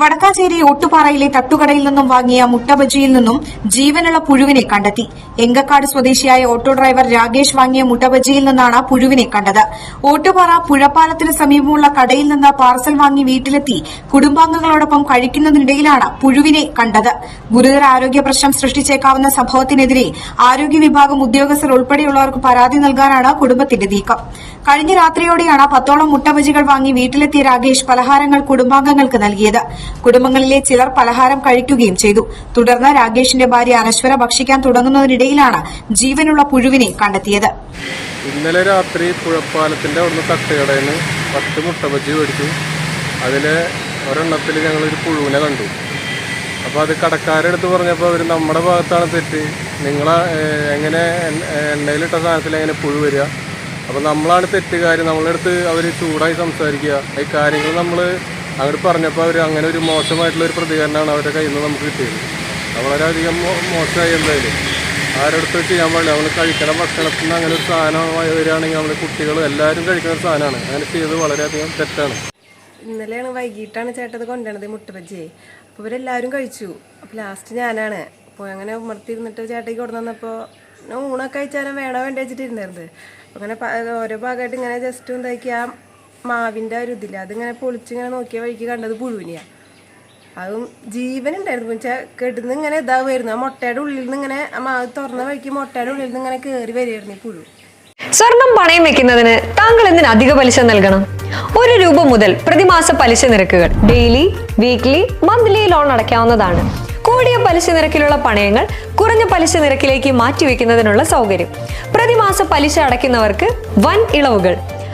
വടക്കാഞ്ചേരി ഓട്ടുപാറയിലെ തട്ടുകടയിൽ നിന്നും വാങ്ങിയ മുട്ടബജിയിൽ നിന്നും ജീവനുള്ള പുഴുവിനെ കണ്ടെത്തി. എങ്കക്കാട് സ്വദേശിയായ ഓട്ടോ ഡ്രൈവർ രാകേഷ് വാങ്ങിയ മുട്ടബജിയിൽ നിന്നാണ് പുഴുവിനെ കണ്ടത്. ഓട്ടുപാറ പുഴപ്പാലത്തിന് സമീപമുള്ള കടയിൽ നിന്ന് പാർസൽ വാങ്ങി വീട്ടിലെത്തി കുടുംബാംഗങ്ങളോടൊപ്പം കഴിക്കുന്നതിനിടയിലാണ് പുഴുവിനെ കണ്ടത്. ഗുരുതര ആരോഗ്യ പ്രശ്നം സൃഷ്ടിച്ചേക്കാവുന്ന സംഭവത്തിനെതിരെ ആരോഗ്യ വിഭാഗം ഉദ്യോഗസ്ഥർ ഉൾപ്പെടെയുള്ളവർക്ക് പരാതി നൽകാനാണ് കുടുംബത്തിന്റെ നീക്കം. കഴിഞ്ഞ രാത്രിയോടെയാണ് പത്തോളം മുട്ടബജികൾ വാങ്ങി വീട്ടിലെത്തിയ രാകേഷ് പലഹാരങ്ങൾ കുടുംബാംഗങ്ങൾക്ക് നൽകിയത്. കുടുംബങ്ങളിലെ ചിലർ പലഹാരം കഴിക്കുകയും ചെയ്തു. തുടർന്ന് രാകേഷിന്റെ ഭാര്യ അനശ്വര ഭക്ഷിക്കാൻ തുടങ്ങുന്നതിനിടയിലാണ് ജീവനുള്ള പുഴുവിനെ കണ്ടെത്തിയത്. ഇന്നലെ രാത്രി പുഴപ്പാലത്തിന്റെ ഒന്ന് തട്ടുകടയിൽ നിന്ന് പത്ത് മുട്ട ബജ്ജി മേടിച്ചു. അതിൽ ഒരെണ്ണത്തിൽ ഞങ്ങളൊരു പുഴുവിനെ കണ്ടു. അപ്പോൾ അത് കടക്കാരെടുത്ത് പറഞ്ഞപ്പോൾ അവർ നമ്മുടെ ഭാഗത്താണ് തെറ്റ്. നിങ്ങൾ എങ്ങനെ എണ്ണ- എണ്ണയിലിട്ട സാധനത്തിൽ എങ്ങനെ പുഴു വരിക? അപ്പോൾ നമ്മളാണ് തെറ്റുകാർ നമ്മളെടുത്ത് അവർ ചൂടായി സംസാരിക്കുക. ഈ കാര്യങ്ങൾ നമ്മൾ അങ്ങോട്ട് പറഞ്ഞപ്പോൾ അവർ അങ്ങനെ ഒരു മോശമായിട്ടുള്ള ഒരു പ്രതികരണമാണ് അവരുടെ കയ്യിൽ നിന്ന് നമുക്ക് കിട്ടിയത്. വളരെയധികം മോശമായി എന്തായാലും. ആരോടത്ത് ചെയ്യാൻ പാടില്ല. നമ്മൾ കഴിക്കണ ഭക്ഷണത്തിൽ നിന്ന് അങ്ങനെ ഒരു സാധനമായി വരികയാണെങ്കിൽ നമ്മൾ കുട്ടികൾ എല്ലാവരും കഴിക്കുന്ന ഒരു സാധനമാണ്. അങ്ങനെ ചെയ്തത് വളരെയധികം തെറ്റാണ്. ഇന്നലെയാണ് വൈകിട്ടാണ് ചേട്ടത് കൊണ്ടുവരണത് മുട്ടബജ്ജിയെ അപ്പോൾ ഇവരെല്ലാവരും കഴിച്ചു. അപ്പോൾ ലാസ്റ്റ് ഞാനാണ്. അപ്പോൾ അങ്ങനെ ഉമർത്തിരുന്നിട്ട് ചേട്ടയ്ക്ക് കൊണ്ടു വന്നപ്പോൾ ഊണൊക്കെ കഴിച്ചാലും വേണോ വേണ്ട വെച്ചിട്ടിരുന്നത്. അങ്ങനെ ഓരോ ഭാഗമായിട്ട് ഇങ്ങനെ ജസ്റ്റ് എന്താക്കി മാവിന്റെ ഒരു ഇതില്ല? അതിങ്ങനെ പൊളിച്ചിങ്ങനെ നോക്കിയ വഴിക്ക് കണ്ടത് പുഴുവിനെയാണ് അതും ജീവനുണ്ടായിരുന്നു. വെച്ചാൽ കെടുന്ന് ഇങ്ങനെ ഇതാവുമായിരുന്നു. ആ മുട്ടയുടെ ഉള്ളിൽ നിന്ന് ഇങ്ങനെ മാവ് തുറന്ന വഴിക്ക് മുട്ടയുടെ ഉള്ളിൽ നിന്ന് ഇങ്ങനെ കയറി വരികയായിരുന്നു ഈ പുഴു. സ്വർണം പണയം വെക്കുന്നതിന് താങ്കൾ എന്തിന് അധിക പലിശ നൽകണം? ഒരു രൂപ മുതൽ പ്രതിമാസ പലിശ നിരക്കുകൾ ഡെയിലി വീക്ക്ലി മന്ത്ലി ലോൺ അടയ്ക്കാവുന്നതാണ്. കൂടിയ പലിശ നിരക്കിലുള്ള പണയങ്ങൾ കുറഞ്ഞ പലിശ നിരക്കിലേക്ക് മാറ്റിവെക്കുന്നതിനുള്ള സൗകര്യം. പ്രതിമാസ പലിശ അടയ്ക്കുന്നവർക്ക് വൻ ഇളവുകൾ.